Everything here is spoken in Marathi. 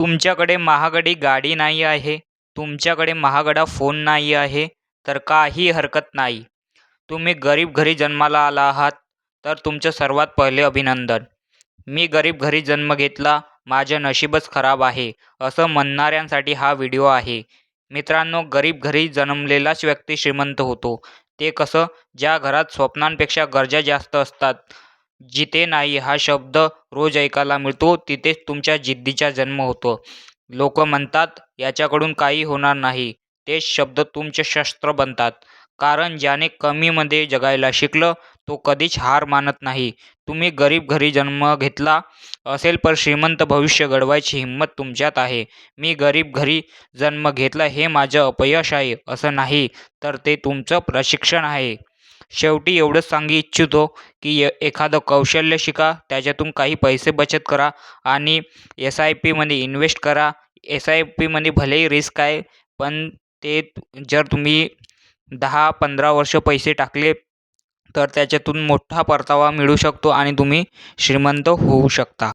तुमच्याकडे महागडी गाडी नाही आहे तुमच्याकडे महागडा फोन नाही आहे तर काही हरकत नाही. तुम्ही गरीब घरी जन्माला आला आहात तर तुमचं सर्वात पहिले अभिनंदन. मी गरीब घरी जन्म घेतला माझं नशीबच खराब आहे असं म्हणणाऱ्यांसाठी हा व्हिडिओ आहे. मित्रांनो गरीब घरी जन्मलेलाच व्यक्ती श्रीमंत होतो. ते कसं? ज्या घरात स्वप्नांपेक्षा गरजा जास्त असतात जिथे नाही हा शब्द रोज ऐकायला मिळतो तिथेच तुमच्या जिद्दीचा जन्म होतो. लोक म्हणतात याच्याकडून काही होणार नाही. तेच शब्द तुमचे शस्त्र बनतात. कारण ज्याने कमीमध्ये जगायला शिकलं तो कधीच हार मानत नाही. तुम्ही गरीब घरी जन्म घेतला असेल पण श्रीमंत भविष्य घडवायची हिंमत तुमच्यात आहे. मी गरीब घरी जन्म घेतला हे माझं अपयश आहे असं नाही तर ते तुमचं प्रशिक्षण आहे. शेवटी एवढंच सांगू इच्छितो की ए एखादं कौशल्य शिका त्याच्यातून काही पैसे बचत करा आणि एस आय पीमध्ये इन्व्हेस्ट करा. एस आय पीमध्ये भलेही रिस्क आहे पण ते जर तुम्ही दहा पंधरा वर्ष पैसे टाकले तर त्याच्यातून मोठा परतावा मिळू शकतो आणि तुम्ही श्रीमंत होऊ शकता.